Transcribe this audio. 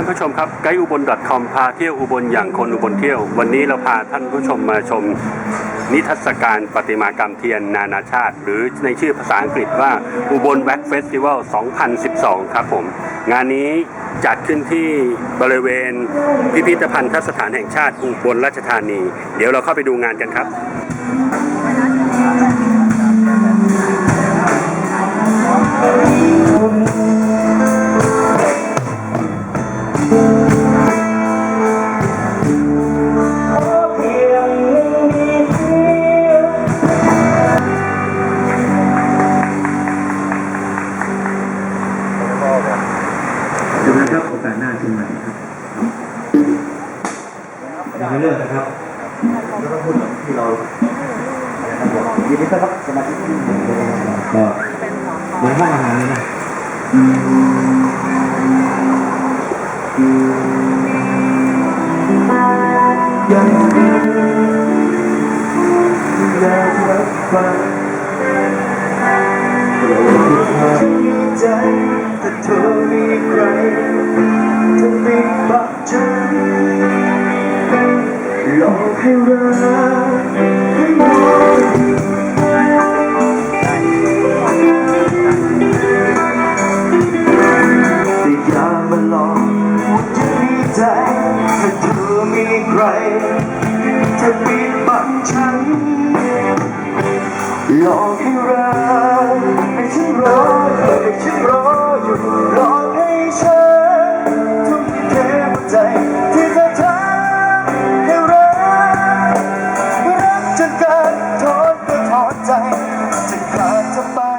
ท่านผู้ชมครับไกด์อุบล .com พาเที่ยวอุบลอย่างคนอุบลเที่ยว วันนี้เราพาท่านผู้ชมมาชม นิทรรศการประติมากรรมเทียนนานาชาติ หรือในชื่อภาษาอังกฤษว่าอุบลแบ็กเฟสติวัล 2012 ครับผม งานนี้จัดขึ้นที่บริเวณพิพิธภัณฑสถานแห่งชาติอุบลราชธานี เดี๋ยวเราเข้าไปดูงานกันครับ นะครับโอกาสหน้าเชิญใหม่ครับยังไม่เลิกนะครับแล้วก็พูดถึงที่เรายินดีต้อนรับสมาชิกก็เหมือนห้องอาหารเลยนะยังยากรับ ใจ แต่เธอมีใครจะปิดบังฉันหลอกให้รักให้มองแต่อย่ามาลอกว่าจะมีใจถ้าเธอมีใครจะปิดบังฉัน หลอกให้รักให้ฉันรอให้ฉันรออยู่รอให้ฉันทุ่มเทหัวใจที่เธอทำให้รักรักจนเกินทนก็ทอดใจจะขาดจะไป